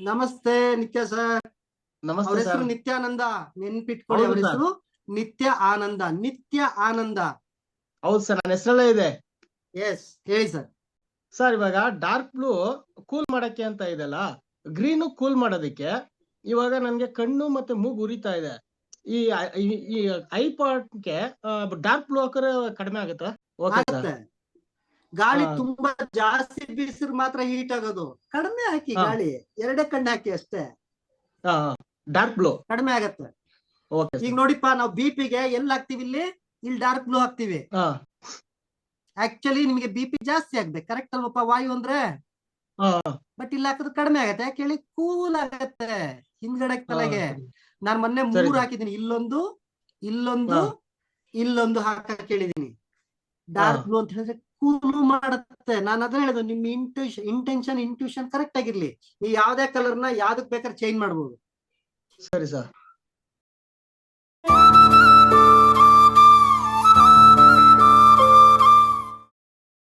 ನಮಸ್ತೆ ನಿತ್ಯ ಸರ್. ಅವ್ರ ನಮಸ್ತೆ ಹೆಸರು ಸರ್. ನಿತ್ಯಾನಂದ. ನೆನ್ಪಿಟ್ಕೊಳ್ಳಿ ಅವ್ರ ಹೌದು sir. ಹೆಸರು ನಿತ್ಯ ಆನಂದ. ನಿತ್ಯ ಆನಂದ. ಹೌದು ಸರ್ ನನ್ನ ಹೆಸರಲ್ಲೇ ಇದೆ. ಎಸ್ ಹೇಳಿ ಸರ್. ಸರ್ ಇವಾಗ ಡಾರ್ಕ್ ಬ್ಲೂ ಕೂಲ್ ಮಾಡಕ್ಕೆ ಅಂತ ಇದೆಲ್ಲ ಗ್ರೀನ್ ಕೂಲ್ ಮಾಡೋದಕ್ಕೆ ಇವಾಗ ನನ್ಗೆ ಕಣ್ಣು ಮತ್ತೆ ಮೂಗು ಉರಿತಾ ಇದೆ. ಈ ಐ ಪಾಟ್ಗೆ ಡಾರ್ಕ್ ಬ್ಲೂ ಹಾಕಿದ್ರೆ ಕಡಿಮೆ ಆಗುತ್ತಾ? Okay sir. ಆಗತ್ತೆ ಗಾಳಿ ತುಂಬಾ ಜಾಸ್ತಿ ಬೀಸಿದ್ರೆ ಮಾತ್ರ ಹೀಟ್ ಆಗೋದು. ಕಡಿಮೆ ಹಾಕಿ ಗಾಳಿ ಎರಡೇ ಕಣ್ಣು ಹಾಕಿ ಅಷ್ಟೇ. ಡಾರ್ಕ್ ಬ್ಲೂ ಕಡಿಮೆ ಆಗತ್ತೆ. ಈಗ ನೋಡಿಪ್ಪ ನಾವು ಬಿ ಪಿಗೆ ಎಲ್ಲಿ ಹಾಕ್ತಿವಿ ಇಲ್ಲಿ? ಇಲ್ಲಿ ಡಾರ್ಕ್ ಬ್ಲೂ ಹಾಕ್ತಿವಿ. ಆಕ್ಚುಲಿ ನಿಮಗೆ ಬಿ ಪಿ ಜಾಸ್ತಿ ಆಗ್ಬೇಕು. ಕರೆಕ್ಟ್ ಅಲ್ವಪ್ಪ ವಾಯು ಅಂದ್ರೆ? ಬಟ್ ಇಲ್ಲಿ ಹಾಕಿದ್ರೆ ಕಡಿಮೆ ಆಗತ್ತೆ. ಯಾಕೆ ಹೇಳಿ? ಕೂಲ್ ಆಗತ್ತೆ. ಹಿಂದ್ಗಡೆ ತಲೆಗೆ. ನಾನ್ ಮೊನ್ನೆ ಮೂರ್. ಹಾಕಿದೀನಿ ಇಲ್ಲೊಂದು ಇಲ್ಲೊಂದು ಇಲ್ಲೊಂದು ಹಾಕ ಕೇಳಿದೀನಿ ಡಾರ್ಕ್. ಬ್ಲೂ ಅಂತ ಹೇಳಿದ್ರೆ ಕೂಲು ಮಾಡುತ್ತೆ. ನಾನು ಅದನ್ನ ಹೇಳುದು ನಿಮ್ ಇಂಟ್ಯೂಷನ್ ಇಂಟೆನ್ಷನ್ ಇಂಟ್ಯೂಷನ್ ಕರೆಕ್ಟ್ ಆಗಿರ್ಲಿ. ನೀವು ಯಾವ್ದೇ ಕಲರ್ನ ಯಾವ್ದಕ್ ಬೇಕಾದ್ರೆ ಚೇಂಜ್ ಮಾಡ್ಬೋದು. ಸರಿ ಸರ್.